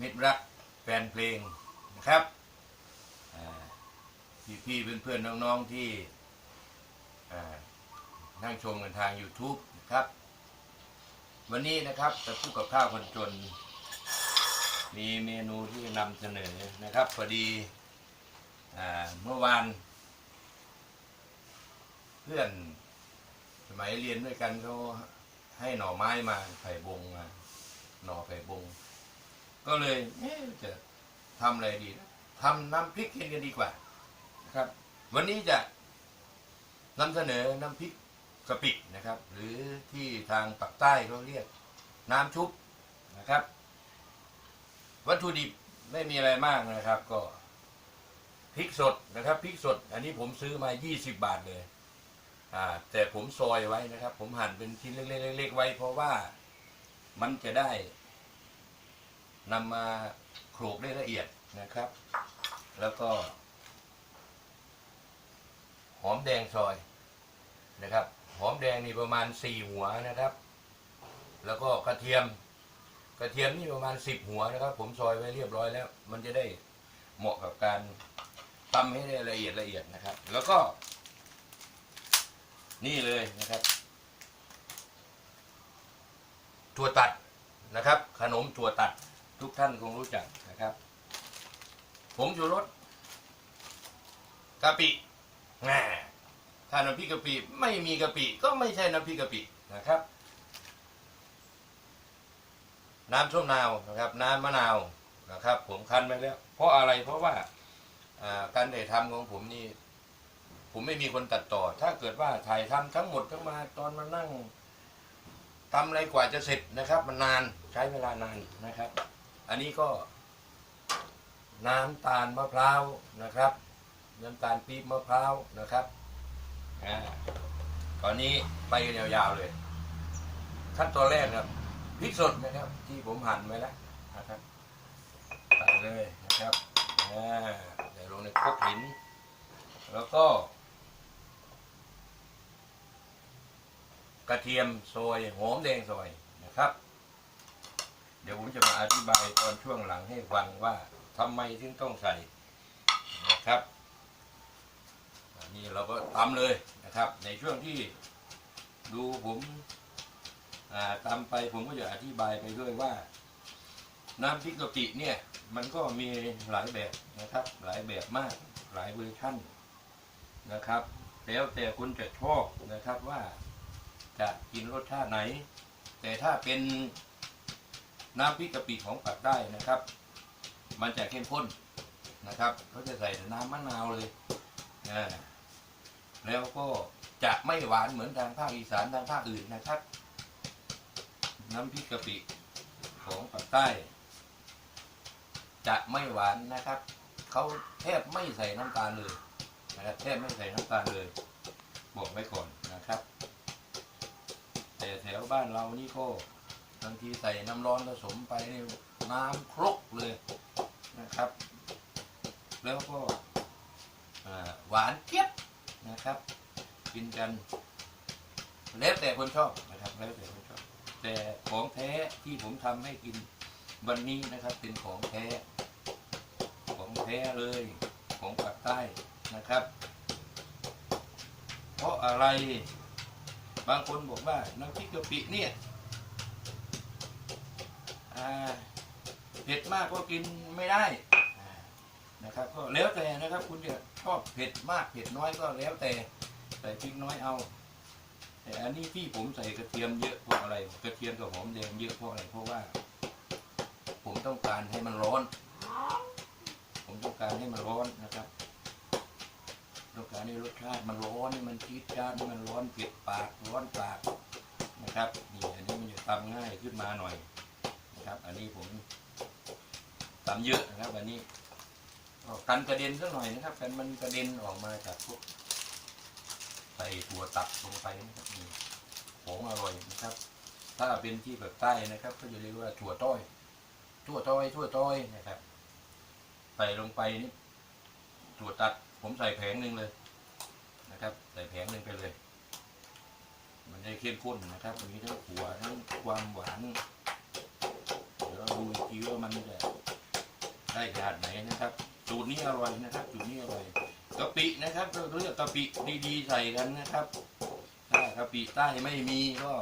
มิตรรักแฟนเพลงนะครับพี่พี่ๆเพื่อนๆน้องๆที่นั่งชมกันทาง YouTube นะครับ วันนี้นะครับกับผู้กับข้าวคนจน มีเมนูที่นำเสนอนะครับพอดีเมื่อวาน เพื่อนสมัยเรียนด้วยกันเขาให้หน่อไม้มาไผ่บงมาหน่อไผ่บง ก็เลยเจะทำอะไรดีนะทำน้ำพริกกินกันดีกว่านะครับ วันนี้จะนำเสนอน้ำพริกกะปินะครับ หรือที่ทางปากใต้เขาเรียกน้ำชุบนะครับ วัตถุดิบไม่มีอะไรมากนะครับ ก็พริกสดนะครับพริกสด อันนี้ผมซื้อมา 20 บาทเลย อ่า แต่ผมซอยไว้นะครับ ผมหั่นเป็นชิ้นเล็กๆๆไว้เพราะว่ามันจะได้ นำมาโขลกได้ละเอียดนะครับ แล้วก็ หอมแดงซอยนะครับ หอมแดงนี่ประมาณสี่หัวนะครับ แล้วก็กระเทียม กระเทียมนี่ประมาณสิบหัวนะครับ ผมซอยไว้เรียบร้อยแล้ว มันจะได้เหมาะกับการตำให้ได้ละเอียดละเอียดนะครับ แล้วก็ นี่เลยนะครับถั่วตัดนะครับ ขนมถั่วตัด ทุกท่านคงรู้จักนะครับผมชูรสกะปิแหมถ้าน้ำพริกกะปิไม่มีกะปิก็ไม่ใช่น้ำพริกกะปินะครับ น้ำส้มนาวนะครับ น้ำมะนาวนะครับ ผมคั้นไว้แล้ว เพราะอะไรเพราะว่าอ่าการถ่ายทำของผมนี่ ผมไม่มีคนตัดต่อ ถ้าเกิดว่าถ่ายทำทั้งหมดทั้งมาตอนมานั่งทำอะไรกว่าจะเสร็จนะครับ มันนานใช้เวลานานนะครับ อันนี้ก็ น้ำตาลมะพร้าวนะครับ น้ำตาลปี๊บมะพร้าวนะครับอ่าตอนนี้ไปยาวๆเลย ขั้นตอนแรกครับพริกสดนะครับ ที่ผมหั่นไว้แล้วนะครับใส่เลยนะครับอ่าใส่ลงในครกหิน แล้วก็ กระเทียมซอยหอมแดงซอยนะครับ ดี๋ยวผมจะมาอธิบายตอนช่วงหลังให้ฟังว่าทำไมถึงต้องใส่นะครับนนี้เราก็ทำเลยนะครับ ในช่วงที่ดูผมอ่าตามไปผมก็จะอธิบายไปด้วยว่า น้ำพริกกะปิเนี่ยมันก็มีหลายแบบนะครับ หลายแบบมากหลายเวอร์ชั่นนะครับ แล้วแต่คุณจะชอบนะครับว่าจะกินรสชาติไหน แต่ถ้าเป็น น้ำพริกกะปิของปักได้นะครับ มันจะเข้มข้นนะครับเขาจะใส่น้ำมะนาวเลยแล้วก็จะไม่หวานเหมือนทางภาคอีสานทางภาคอื่นนะครับ น้ำพริกกะปิของปักใต้ จะไม่หวานนะครับเขาแทบไม่ใส่น้ำตาลเลยนะครับแทบไม่ใส่น้ำตาลเลยบอกไว้ก่อนนะครับ แต่แถวบ้านเรานี่ก็ บางทีใส่น้ำร้อนผสมไปนี่น้ำครกเลยนะครับ แล้วก็หวานเจี๊ยบนะครับ กินกันแล้วแต่คนชอบนะครับแล้วแต่คนชอบ แต่ของแท้ที่ผมทำให้กินวันนี้นะครับ เป็นของแท้ ของแท้เลยของปากใต้นะครับ เพราะอะไรบางคนบอกว่าน้ำพริกกะปิเนี่ย เผ็ดมากก็กินไม่ได้นะครับ ก็แล้วแต่นะครับ คุณจะชอบเผ็ดมากเผ็ดน้อยก็แล้วแต่ใส่พริกน้อยเอา แต่อันนี้ที่ผมใส่กระเทียมเยอะเพราะอะไร กระเทียมกับหอมแดงเยอะเพราะอะไรเพราะว่า ผมต้องการให้มันร้อน ผมต้องการให้มันร้อนนะครับต้องการให้รสชาติมันร้อนให้มันจี๊ดจ๊าดให้มันร้อนเผ็ดปากร้อนปากนะครับนี่อันนี้มันจะทำง่ายขึ้นมาหน่อย นะครับ อันนี้ผมทำเยอะนะครับอันนี้ก,กันกระเด็นสักหน่อยนะครับกันมันกระเด็นออกมาจากพวกใส่ถั่วตัดลงไปนะครับนี่ของอร่อยนะครับ ถ้าเป็นที่แบบใต้นะครับ ก็จะเรียกว่าถั่วต้อย ถั่วต้อยถั่วต้อยนะครับ ใส่ลงไปนี่ถั่วตัด ผมใส่แผงหนึ่งเลยนะครับ ใส่แผงหนึ่งไปเลย มันได้เข้มข้นนะครับ มีทั้งขัวทั้งความหวาน ดูอีกทีว่ามันจะได้ขนาดไหนนะครับสูตรนี้อร่อยนะครับสูตรนี้อร่อยกะปินะครับก็เลือกกะปิดีๆใส่กันนะครับถ้ากะปิใต้ไม่มีก็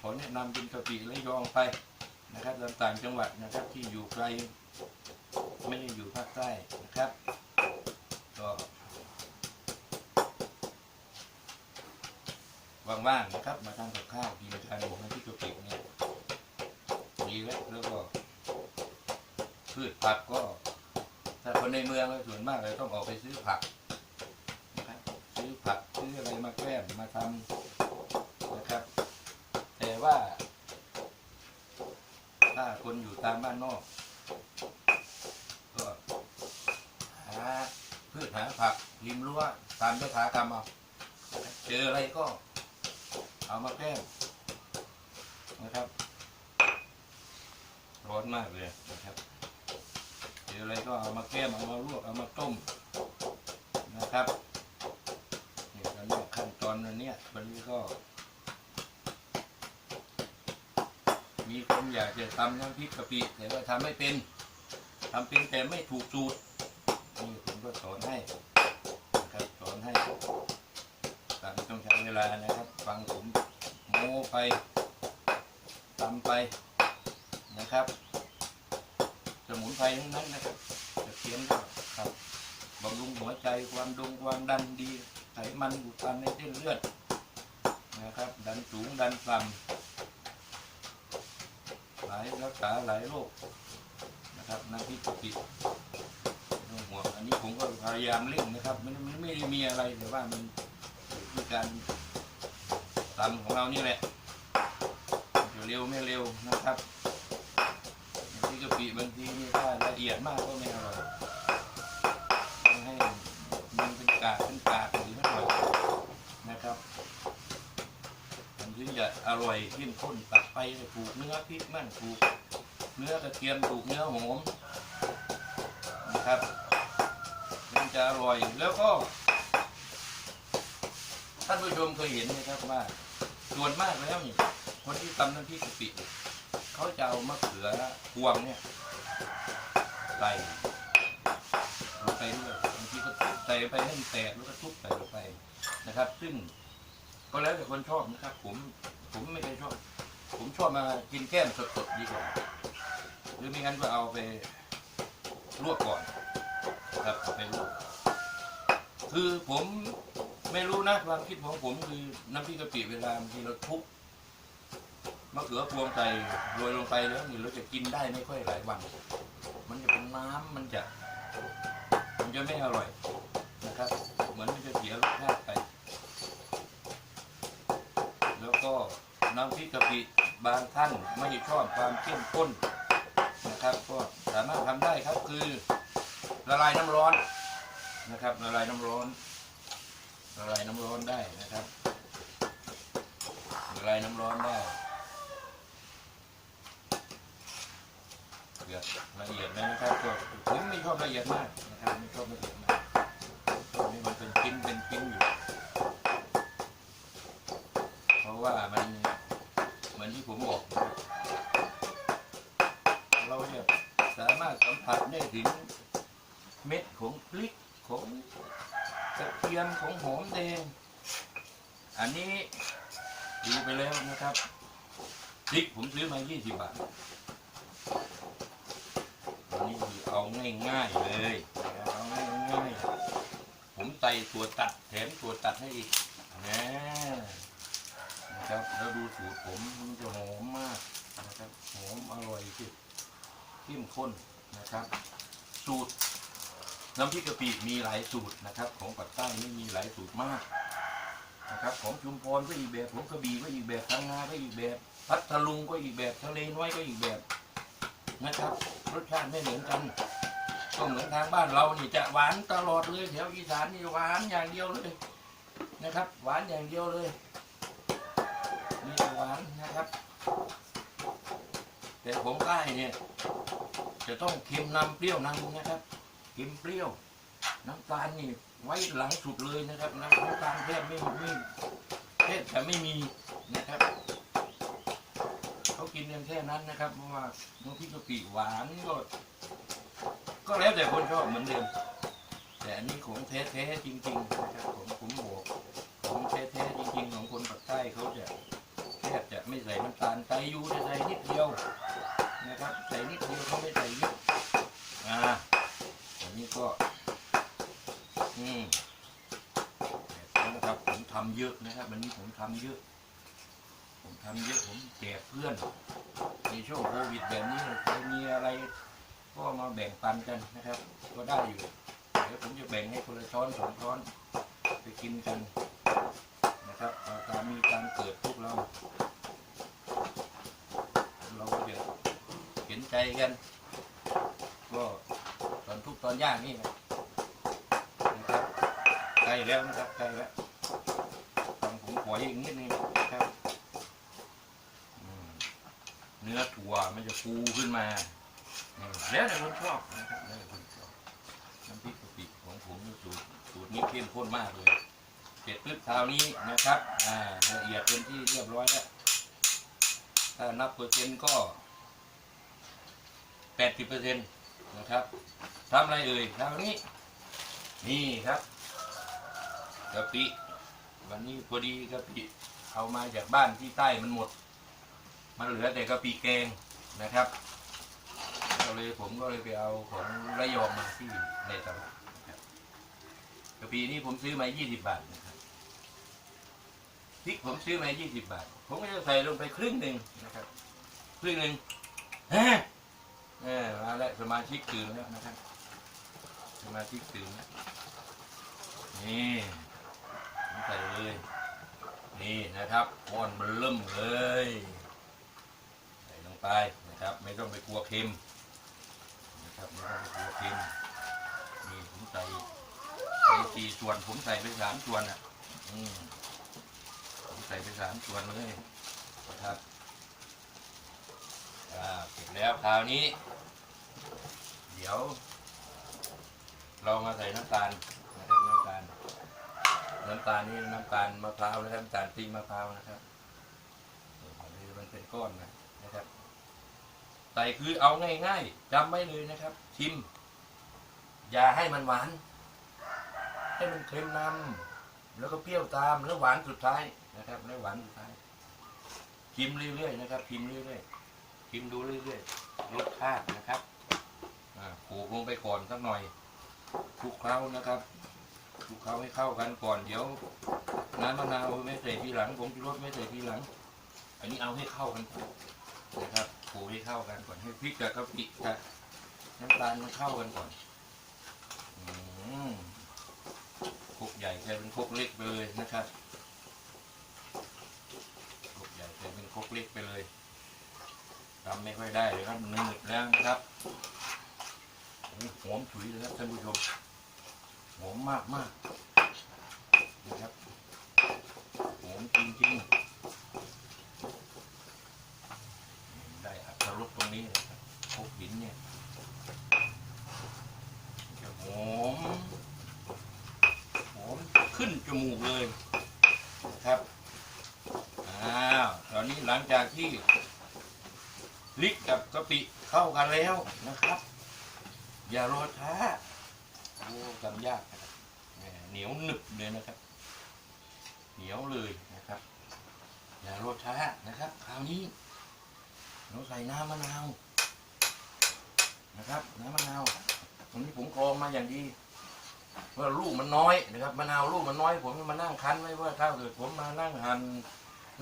ขอแนะนำเป็นกะปิระยองไปนะครับต่างจังหวัดนะครับที่อยู่ไกลไม่ได้อยู่ภาคใต้นะครับ ก็ว่างๆนะครับ มาทำกับข้าวกินกันผมน้ำพริกกะปิเนี่ยดีแล้วแล้วก็ พืชผักก็ ถ้าคนในเมืองก็ส่วนมากเลยต้องออกไปซื้อผักนะครับซื้อผักซื้ออะไรมาแกล้มมาทำนะครับ แต่ว่า ถ้าคนอยู่ตามบ้านนอก ก็หาพืชหาผักริมรั้วตามยถากรรมเอาเจออะไรก็ เอามาแกล้มนะครับ ร้อนมากเลยนะครับ เจออะไรก็เอามาแก้มเอามาลวกเอามาต้มนะครับนี่ตอนนี้ขั้นตอนวันนี้วันนี้ก็ มีคนอยากจะทำน้ำพริกกะปิแต่ว่าทำไม่เป็นทำเป็นแต่ไม่ถูกสูตรนี่ผมก็สอนให้นะครับสอนให้ตามต้องใช้เวลานะครับ ฟังผมโม้ไปทำไปนะครับ สมุนไพรทั้งนั้นนะครับจะเขียนครับบำรุงหัวใจความดงความดันดีไขมันอุดตันในเส้นเลือดนะครับ ดันสูงดันต่ำหลายรักษาหลายโรคนะครับน้ำพริกกะปิไม่ต้องห่วงอันนี้ผมก็พยายามเร่งนะครับไม่ไม่ไม่ได้มีอะไรแต่ว่ามันอยู่ที่การตำของเรานี่แหละจะเร็วไม่เร็วนะครับ กะปิบางทีนี่ถ้าละเอียดมากก็ไม่อร่อยต้องให้มันเป็นกากเป็นกากหรือไม่อร่อยนะครับมันถึงจะอร่อยเข้มข้นตัดไปถูกเนื้อพริกมั่นถูกเนื้อกระเทียมถูกเนื้อหอมนะครับมันจะอร่อยแล้วก็ท่านผู้ชมเคยเห็นไหมครับว่าส่วนมากแล้วนี่คนที่ตำน้ำพริกกะปิ เขาจะเอามะเขือพวงเนี่ยใส่ลงไปด้วยบางทีก็ใส่ไปให้มันแตกแล้วก็ทุบใส่ลงไปนะครับ ซึ่งก็แล้วแต่คนชอบนะครับ ผมผมไม่เคยชอบ ผมชอบมากินแก้มสดๆดีกว่าหรือไม่งั้นก็เอาไปลวกก่อนนะครับเอาไปลวกคือผมไม่รู้นะความคิดของผมคือน้ำพริกกะปิเวลาบางทีเราทุบ มะเขือพวงใส่โรยลงไปแล้วนี่เราจะกินได้ไม่ค่อยหลายวัน มันจะเป็นน้ำมันจะ มันจะไม่อร่อยนะครับ เหมือนมันจะเสียรสชาติไป แล้วก็น้ำพริกกะปิบางท่านไม่ชอบความเข้มข้นนะครับ ก็สามารถทำได้ครับคือละลายน้ำร้อนนะครับละลายน้ำร้อนละลายน้ำร้อนได้นะครับละลายน้ำร้อนได้ ดือดละเอียดแล้วนะครับก็ผมไม่ชอบละเอียดมากนะครับไม่ชอบละเอียดมากชอบให้มันเป็นชิ้นเป็นชิ้นอยู่ เพราะว่ามันเหมือนที่ผมบอกนะครับเราจะสามารถสัมผัสได้ถึงเม็ดของพริกของกระเทียมของหอมแดง อันนี้ดูไปแล้วนะครับพริกผมซื้อมา 20 บาท อันนี้คือเอา ง่ายๆเลยเอาง่ายๆผมใส่ตัวตัดแถมตัวตัดให้อีกนะนะครับแล้วดูสูตรผมมันจะหอมมากนะครับหอมอร่อยที่เข้มข้นนะครับ สูตรน้ำพริกกะปิมีหลายสูตรนะครับ ของปักใต้ไม่มีหลายสูตรมากนะครับของชุมพรก็อีกแบบของกระบี่ก็อีกแบบพังงาก็อีกแบบ พัทลุงก็อีกแบบทะเลน้อยก็อีกแบบนะครับรสชาติไม่เหมือนกัน ก็เหมือนทางบ้านเรานี่จะหวานตลอดเลยแถวอีสานนี่หวานอย่างเดียวเลยนะครับ หวานอย่างเดียวเลยนี่หวานนะครับ แต่ผมใต้เนี่ยจะต้องเค็มนำเปรี้ยวนำนะครับเค็มเปรี้ยว น้ำตาลนี่ไว้หลังสุดเลยนะครับน้ำตาลแทบไม่ไม่แทบจะไม่มีนะครับเขากินกันแค่นั้นนะครับเพราะว่าน้ำพริกกะปิหวานก็ ก็แล้วแต่คนชอบเหมือนเดิมแต่อันนี้ของแท้ๆจริงๆนะครับผมผมบอกของแท้ๆจริง ๆ ของคนปากใต้เขาจะแทบจะไม่ใส่น้ำตาลไตยูจะใส่นิดเดียวนะครับ ใส่นิดเดียวเขาไม่ใส่เยอะอ่าอันนี้ก็อืมแบบนี้นะครับผมทำเยอะนะครับวันนี้ผมทำเยอะ ผมทำเยอะผมแจกเพื่อนในช่วงโควิดแบบนี้ใครมีอะไร ก็มาแบ่งปันกันนะครับ ก็ได้อยู่เดี๋ยวผมจะแบ่งให้คนละช้อนสองช้อนไปกินกันนะครับาตามมีการเกิดพวกเรา เราก็จะเห็นใจกัน ก็ตอนทุกตอนยากนี่นะนะครับใกล้แล้วนะครับใกล้แล้วฟังผมขออีกนิดนึงนะครับเนื้อถั่วมันจะฟูขึ้นมา แล้วแต่คนชอบนะครับแล้วแต่คนชอบน้ำพริกกะปิของผมสูตรสูตรนี้เข้มข้นมากเลยเสร็จปึ๊บคราวนี้นะครับอ่าละเอียดเป็นที่เรียบร้อยแล้วถ้านับเปอร์เซ็นต์ก็แปดสิบเปอร์เซ็นต์นะครับทำอะไรเอ่ยคราวนี้ นี่ครับกะปิวันนี้พอดีกะปิเอามาจากบ้านที่ใต้มันหมด มันเหลือแต่กะปิแกงนะครับ ก็เลยผมก็เลยไปเอาของระยองมาที่ในตลาดนะครับกะปีนี้ผมซื้อมา20 บาทนะครับพริกผมซื้อมา20 บาท ผมก็จะใส่ลงไปครึ่งหนึ่งนะครับ ครึ่งหนึ่งฮะเออมาแล้วสมาชิกตื่นแล้วนะครับสมาชิกตื่นแล้วนี่ผมใส่เลย นี่นะครับก้อนมันเริ่มเลย ใส่ลงไปนะครับ ไม่ต้องไปกลัวเค็ม ครับไม่ต้องไปกลัวเค็มนี่ผมใส่ใส่สี่ส่วนผมใส่ไปสามส่วนอะ อืมผมใส่ไปสามส่วนเลยนะครับอ่าเสร็จแล้วคราวนี้ เดี๋ยว เรามาใส่น้ำตาลนะครับน้ำตาลน้ำตาลนี่น้ำตาลมะพร้าวนะครับน้ำตาลปิ้งมะพร้าวนะครับอันนี้มันเป็นก้อนนะ นะครับใส่คือเอาง่ายๆจำไว้เลยนะครับ ชิม อย่าให้มันหวาน ให้มันเค็มนำแล้วก็เปรี้ยวตามแล้วหวานสุดท้ายนะครับ แล้วหวานสุดท้ายชิมเรื่อยๆนะครับชิมเรื่อยๆชิมดูเรื่อยๆรสชาตินะครับอ่าโขกลงไปก่อนสักหน่อยคลุกเคล้านะครับคลุกเคล้าให้เข้ากันก่อนเดี๋ยวน้ำมะนาวไม่ใส่ทีหลังผมชูรสไม่ใส่ทีหลัง อันนี้เอาให้เข้ากันนะครับ โขลกให้เข้ากันก่อนให้พริกกับกะปิกับน้ำตาลมันเข้ากันก่อนอืมคกใหญ่กลายเป็นครกเล็กไปเลยนะครับครกใหญ่กลายเป็นครกเล็กไปเลยทำไม่ค่อยได้เลยครับมันหนึบแล้วนะครับหอมฉุยเลยครับท่านผู้ชมหอมมากมากๆนะครับหอมจริงๆ ได้อัตรสตรงนี้เลยครับพวกหินเนี่ยจะหอมหอมขึ้นจมูกเลยนะครับอ้าวตอนนี้หลังจากที่ลิกกับกะปิ เข้ากันแล้วนะครับ อย่ารอช้าโอ้ทำยากนะครับเหนียวหนึบเลยนะครับ เหนียวเลยนะครับ อย่ารอช้านะครับ คราวนี้เราใส่น้ำมะนาวนะครับ น้ำมะนาววันนี้ผมกรองมาอย่างดีว่าลูกมันน้อยนะครับมะนาวลูกมันน้อย ผมมานั่งคั้นไว้ว่าถ้าเกิดผมมานั่งหัน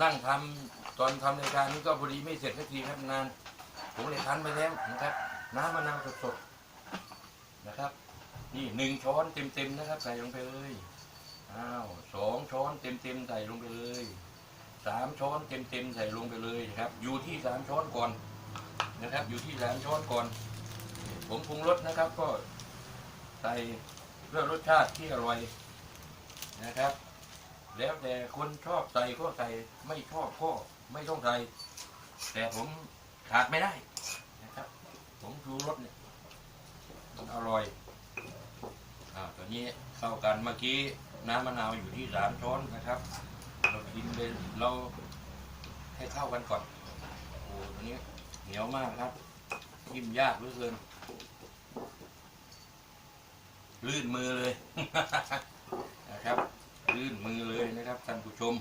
นั่งทำตอนทำรายการนี้ก็พอดีไม่เสร็จสักทีครับนาน ผมเลยคั้นไปแล้วนะครับน้ำมะนาวสดๆนะครับ นี่หนึ่งช้อนเต็มๆนะครับ ใส่ลงไปเลยอ้าวสองช้อนเต็มๆใส่ลงไปเลยสามช้อนเต็มๆใส่ลงไปเลยนะครับ อยู่ที่สามช้อนก่อนนะครับ อยู่ที่สามช้อนก่อน ผมปรุงรสนะครับ ก็ใส่เพื่อรสชาติที่อร่อยนะครับ แล้วแต่คนชอบใส่ก็ใส่ไม่ชอบก็ไม่ต้องใส่แต่ผม ขาดไม่ได้นะครับผมชูรสเนี่ยมันอร่อยอ่าตอนนี้เข้ากันเมื่อกี้น้ำมะนาวอยู่ที่สามช้อนนะครับ เรากินเลยเราให้เข้ากันก่อนโอ้ตัวนี้เหนียวมากครับกินยากเหลือเกินลื่นมือเลยนะครับ ลื่นมือเลยนะครับท่านผู้ชม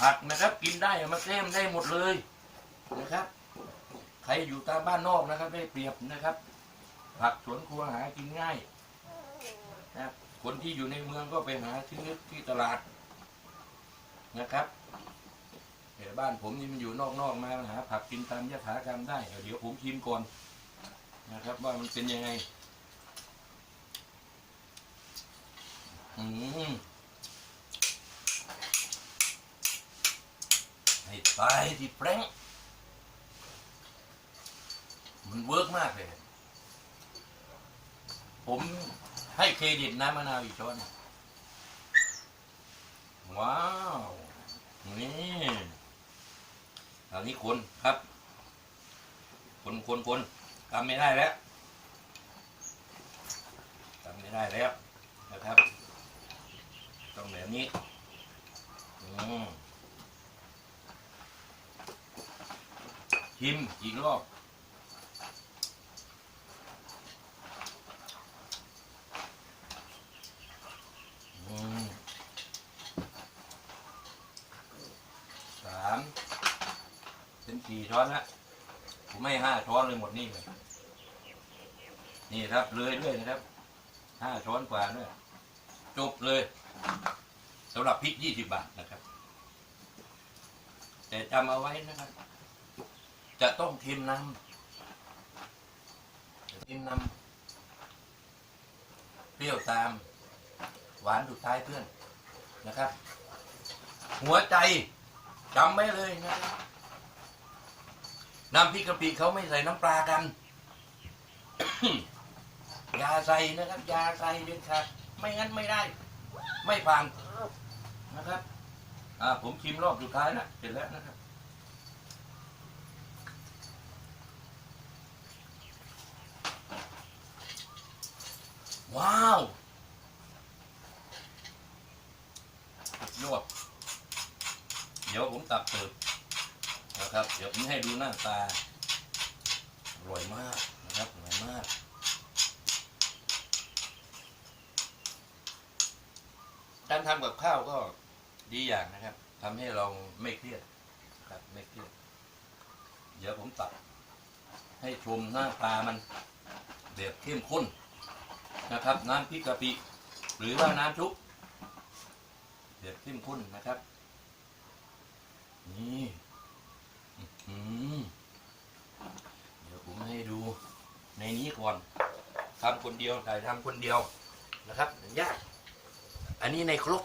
ผักนะครับกินได้มาแกล้มได้หมดเลย นะครับ ใครอยู่ตามบ้านนอกนะครับ ได้เปรียบนะครับ ผักสวนครัวหากินง่ายนะครับคนที่อยู่ในเมืองก็ไปหาซื้อที่ตลาดนะครับแต่บ้านผมนี่มันอยู่นอกๆมาหาผักกินตามยถากรรมได้ เดี๋ยวผมชิมก่อนนะครับ ว่ามันเป็นยังไง อืมให้ตายที่แปรง มันเวิร์กมากเลย ผมให้เครดิตน้ำมะนาวอีกช้อนว้าว นี่อันนี้คนครับ คนคนคนทำไม่ได้แล้วทำไม่ได้แล้วนะครับ ต้องแบบนี้อืมชิมอีกรอบ อืมสามเป็นสี่ ช้อนละผมไม่ห้าช้อนเลยหมดนี่เลยนี่ครับเลยด้วยนะครับห้าช้อนกว่าด้วยจบเลยสำหรับพริกยี่สิบบาทนะครับ แต่จำเอาไว้นะครับ จะต้องเค็มน้ำจะเค็มน้ำเปรี้ยวตาม หวานสุดท้ายเพื่อนนะครับ หัวใจจำไว้เลยนะครับ น้ำพริกกะปิเขาไม่ใส่น้ำปลากัน ยาใส่นะครับ ยาใส่เด็ดขาดไม่งั้นไม่ได้ ไม่ผ่านนะครับ อ่า ผมชิมรอบสุดท้ายนะเสร็จแล้วนะครับว้าวดยอดเดี๋ยวผมตักเสิร์ฟ นะครับ เดี๋ยวผมให้ดูหน้าตาอร่อยมากนะครับอร่อยมากการทำกับข้าวก็ดีอย่างนะครับทำให้เราไม่เครียดครับไม่เครียด เดี๋ยวผมตักให้ชมหน้าตามันแบบเข้มข้นนะครับ น้ำพริกกะปิ หรือว่าน้ำชุบเดือดเข้มข้นนะครับ นี่ เดี๋ยวผมให้ดูในนี้ก่อนทำคนเดียวถ่ายทำคนเดียวนะครับยากอันนี้ในครก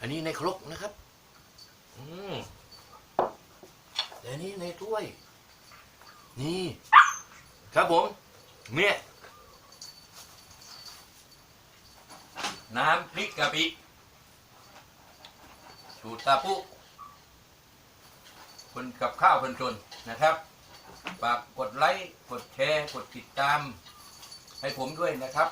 อันนี้ในครกนะครับ อืมแต่อันนี้ในถ้วย นี่ ครับผม เนี่ย น้ำพริกกะปิสูตรตาปุ คนกับข้าวคนจนนะครับฝากกดไลค์กดแชร์กดติดตาม ให้ผมด้วยนะครับ